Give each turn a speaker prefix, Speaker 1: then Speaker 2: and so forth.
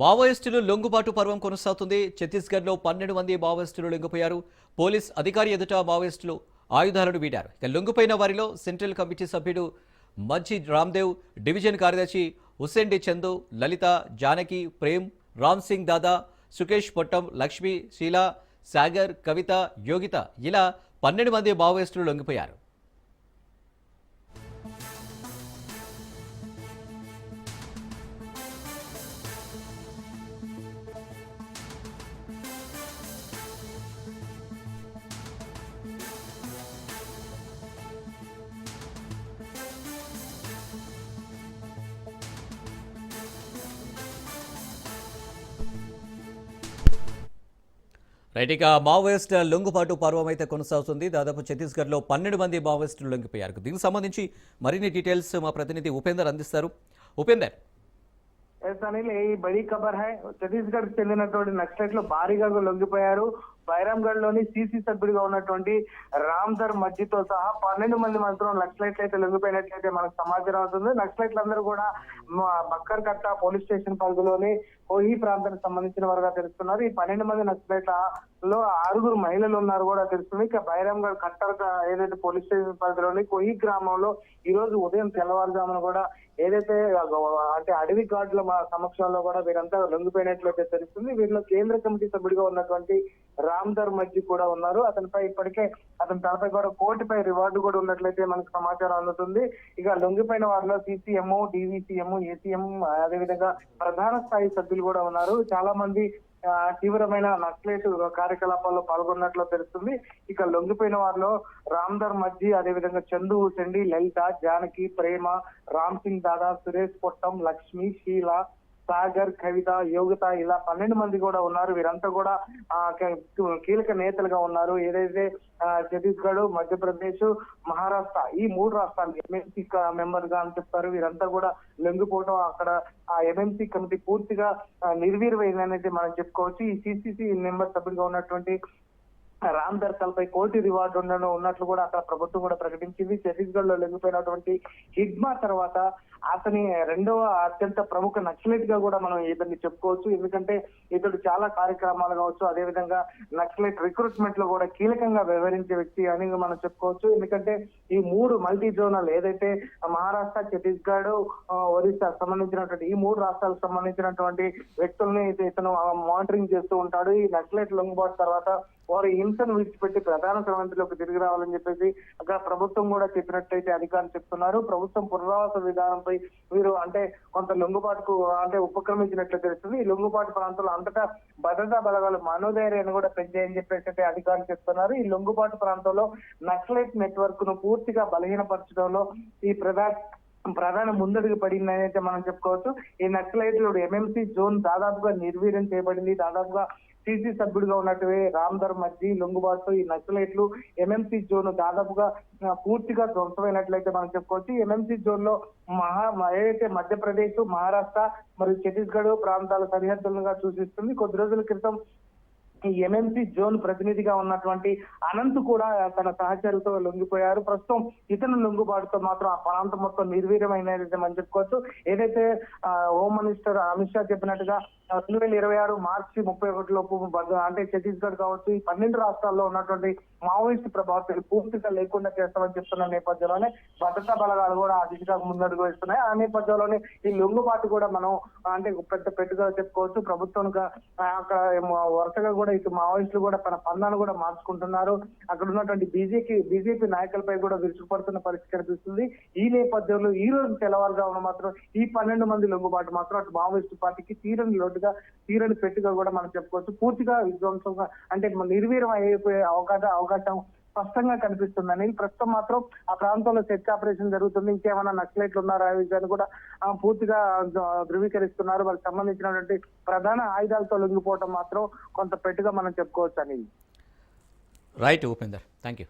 Speaker 1: మావోయిస్టులు లొంగుబాటు పర్వం కొనసాగుతుంది. ఛత్తీస్గఢ్లో పన్నెండు మంది మావోయిస్టులు లొంగిపోయారు. పోలీస్ అధికారి ఎదుట మావోయిస్టులు ఆయుధాలను వీడారు. ఇక లొంగిపోయిన వారిలో సెంట్రల్ కమిటీ సభ్యుడు మంచి రామ్దేవ్ డివిజన్ కార్యదర్శి హుస్సేన్ డి చందు లలిత జానకి ప్రేమ్ రామ్ సింగ్ దాదా సుకేష్ పొట్టం లక్ష్మి శీలా సాగర్ కవిత యోగిత ఇలా పన్నెండు మంది మావోయిస్టులు లొంగిపోయారు. రైట్ ఇక మావోయిస్ట్ లొంగుబాటు పర్వం అయితే కొనసాగుతుంది. దాదాపు ఛత్తీస్గఢ్లో పన్నెండు మంది మావోయిస్టులు లొంగిపోయారు. దీనికి సంబంధించి మరిన్ని డీటెయిల్స్ మా ప్రతినిధి ఉపేందర్ అందిస్తారు. ఉపేందర్.
Speaker 2: అనిల్ ఈ బడి ఖబర్ హై ఛత్తీస్గఢ్ చెందినటువంటి నక్సలైట్లు భారీగా లొంగిపోయారు. బైరాంగఢ్లోని సీసీ సభ్యుడిగా ఉన్నటువంటి రామ్ధర్ మజ్జితో సహా పన్నెండు మంది మాత్రం నక్సలైట్లు అయితే లొంగిపోయినట్లయితే మనకు సమాచారం అవుతుంది. నక్సలైట్లందరూ కూడా మ- బక్కర్ కట్ట పోలీస్ స్టేషన్ పరిధిలోని ఈ ప్రాంతానికి సంబంధించిన వారుగా తెలుస్తున్నారు. ఈ పన్నెండు మంది నక్సలైట్ల లో ఆరుగురు మహిళలు ఉన్నారు కూడా తెలుస్తుంది. ఇక బైరాంగఢ్ కట్టర్ ఏదైతే పోలీస్ స్టేషన్ పరిధిలోని కోహి గ్రామంలో ఈ రోజు ఉదయం తెల్లవారుజామున కూడా ఏదైతే అంటే అడవి గార్డుల మా సమక్షంలో కూడా వీరంతా లొంగిపోయినట్లయితే తెలుస్తుంది. వీరిలో కేంద్ర కమిటీ సభ్యుడిగా ఉన్నటువంటి రామ్ధర్ మజ్జి కూడా ఉన్నారు. అతనిపై ఇప్పటికే అతని తలపై కూడా కోటిపై రివార్డు కూడా ఉన్నట్లయితే మనకు సమాచారం అందుతుంది. ఇక లొంగిపోయిన వారిలో సిసిఎం డివిసిఎం ఏసీఎం అదేవిధంగా ప్రధాన స్థాయి సభ్యులు కూడా ఉన్నారు. చాలా మంది తీవ్రమైన నక్సలైట్ కార్యకలాపాల్లో పాల్గొన్నట్లు తెలుస్తుంది. ఇక లొంగిపోయిన వారిలో రామ్ధర్ మజ్జి అదేవిధంగా చందు హుసెండి లలిత జానకి ప్రేమ రామ్ సింగ్ దాదా సురేష్ పొట్టం లక్ష్మి షీల సాగర్ కవిత యోగిత ఇలా పన్నెండు మంది కూడా ఉన్నారు. వీరంతా కూడా ఆ కీలక నేతలుగా ఉన్నారు. ఏదైతే ఛత్తీస్గఢ్ మధ్యప్రదేశ్ మహారాష్ట్ర ఈ మూడు రాష్ట్రాలు ఎంఎంసీ మెంబర్గా అని చెప్తారు. వీరంతా కూడా లొంగిపోవడం అక్కడ ఆ ఎంఎంసీ కమిటీ పూర్తిగా ఆ, నిర్వీర్యమైందనేది మనం చెప్పుకోవచ్చు. ఈ సిసిసి మెంబర్ సభ్యులుగా ఉన్నటువంటి రామ్ దర్శల్ పై కోటి రివార్డు ఉండను ఉన్నట్లు కూడా అక్కడ ప్రభుత్వం కూడా ప్రకటించింది. ఛత్తీస్గఢ్లో లెగిపోయినటువంటి హిడ్మా తర్వాత అతని రెండవ అత్యంత ప్రముఖ నక్సలైట్గా కూడా మనం ఇతన్ని చెప్పుకోవచ్చు. ఎందుకంటే ఇతడు చాలా కార్యక్రమాలు కావచ్చు అదే విధంగా నక్సలైట్ రిక్రూట్మెంట్లో కూడా కీలకంగా వ్యవహరించే వ్యక్తి అని మనం చెప్పుకోవచ్చు. ఎందుకంటే ఈ మూడు మల్టీ జోనల్ ఏదైతే మహారాష్ట్ర ఛత్తీస్గఢ్ ఒరిస్సా సంబంధించినటువంటి ఈ మూడు రాష్ట్రాలకు సంబంధించినటువంటి వ్యక్తుల్ని అయితే ఇతను మానిటరింగ్ చేస్తూ ఉంటాడు. ఈ నక్సలైట్ లొంగుబాటు తర్వాత వారు హింసను విడిచిపెట్టి ప్రధాన సమంతిలోకి తిరిగి రావాలని చెప్పేసి అక్కడ ప్రభుత్వం కూడా చెప్పినట్టయితే అధికారులు చెప్తున్నారు. ప్రభుత్వం పునరావాస విధానంపై వీరు అంటే కొంత లొంగుబాటుకు అంటే ఉపక్రమించినట్లు తెలుస్తుంది. ఈ లొంగుబాటు ప్రాంతంలో అంతటా భద్రతా బలగాలు మనోధైర్యాన్ని కూడా పెంచాయని చెప్పేసి అయితే అధికారులు చెప్తున్నారు. ఈ లొంగుబాటు ప్రాంతంలో నక్సలైట్ నెట్వర్క్ను పూర్తిగా బలహీనపరచడంలో ఈ ప్రధాన ప్రధాన ముందడుగు పడిందని అయితే మనం చెప్పుకోవచ్చు. ఈ నక్సలైట్లు ఎంఎంసీ జోన్ దాదాపుగా నిర్వీర్యం చేయబడింది. దాదాపుగా సిసి సభ్యుడిగా ఉన్నట్టు రామ్ధర్ మజ్జి లొంగుబాటు ఈ నక్సలైట్లు ఎంఎంసీ జోన్ దాదాపుగా పూర్తిగా ధ్వంసమైనట్లయితే మనం చెప్పుకోవచ్చు. ఎంఎంసీ జోన్లో మహా ఏదైతే మధ్యప్రదేశ్ మహారాష్ట్ర మరియు ఛత్తీస్గఢ్ ప్రాంతాల సరిహద్దులుగా సూచిస్తుంది కొద్ది రోజుల క్రితం ఈ ఎంఎంసీ జోన్ ప్రతినిధిగా ఉన్నటువంటి అనంత్ కూడా తన సహచరులతో లొంగిపోయారు. ప్రస్తుతం ఇతను లొంగుబాటుతో మాత్రం ఆ ప్రాంతం మొత్తం నిర్వీర్యమైనది మనం చెప్పుకోవచ్చు. ఏదైతే హోమ్ మినిస్టర్ అమిత్ షా చెప్పినట్టుగా రెండు వేల ఇరవై ఆరు మార్చి ముప్పై ఒకటి లోపు అంటే ఛత్తీస్గఢ్ కావచ్చు ఈ పన్నెండు రాష్ట్రాల్లో ఉన్నటువంటి మావోయిస్ట్ ప్రభావితులు పూర్తిగా లేకుండా చేస్తామని చెప్తున్న నేపథ్యంలోనే భద్రతా బలగాలు కూడా ఆ దిశగా ముందడుగు వేస్తున్నాయి. ఆ నేపథ్యంలోనే ఈ లొంగుబాటు కూడా మనం అంటే పెద్ద పెట్టుగా చెప్పుకోవచ్చు. ప్రభుత్వం అక్కడ వరుసగా కూడా ఇటు మావోయిస్టులు కూడా తన పందాన్ని కూడా మార్చుకుంటున్నారు. అక్కడ ఉన్నటువంటి బీజేపీ బీజేపీ నాయకులపై కూడా విరుచుకుపడుతున్న పరిస్థితి కనిపిస్తుంది. ఈ నేపథ్యంలో ఈ రోజు తెల్లవారుజామున మాత్రం ఈ పన్నెండు మంది లొంగుబాటు మాత్రం అటు మావోయిస్టు పార్టీకి తీరని లోటుగా తీరని పెట్టుగా కూడా మనం చెప్పుకోవచ్చు. పూర్తిగా విధ్వంసంగా అంటే నిర్వీర్యం అయిపోయే అవకాశం అవకాశం స్పష్టంగా కనిపిస్తుందని ప్రస్తుతం మాత్రం ఆ ప్రాంతంలో సెర్చ్ ఆపరేషన్ జరుగుతుంది. ఇంకేమైనా నక్సలైట్లు ఉన్నారా విషయాన్ని కూడా పూర్తిగా ధృవీకరిస్తున్నారు. వాళ్ళకి సంబంధించినటువంటి ప్రధాన ఆయుధాలతో లొంగిపోవడం మాత్రం కొంత పెట్టుగా మనం చెప్పుకోవచ్చు అనేది.
Speaker 1: Right Upender thank you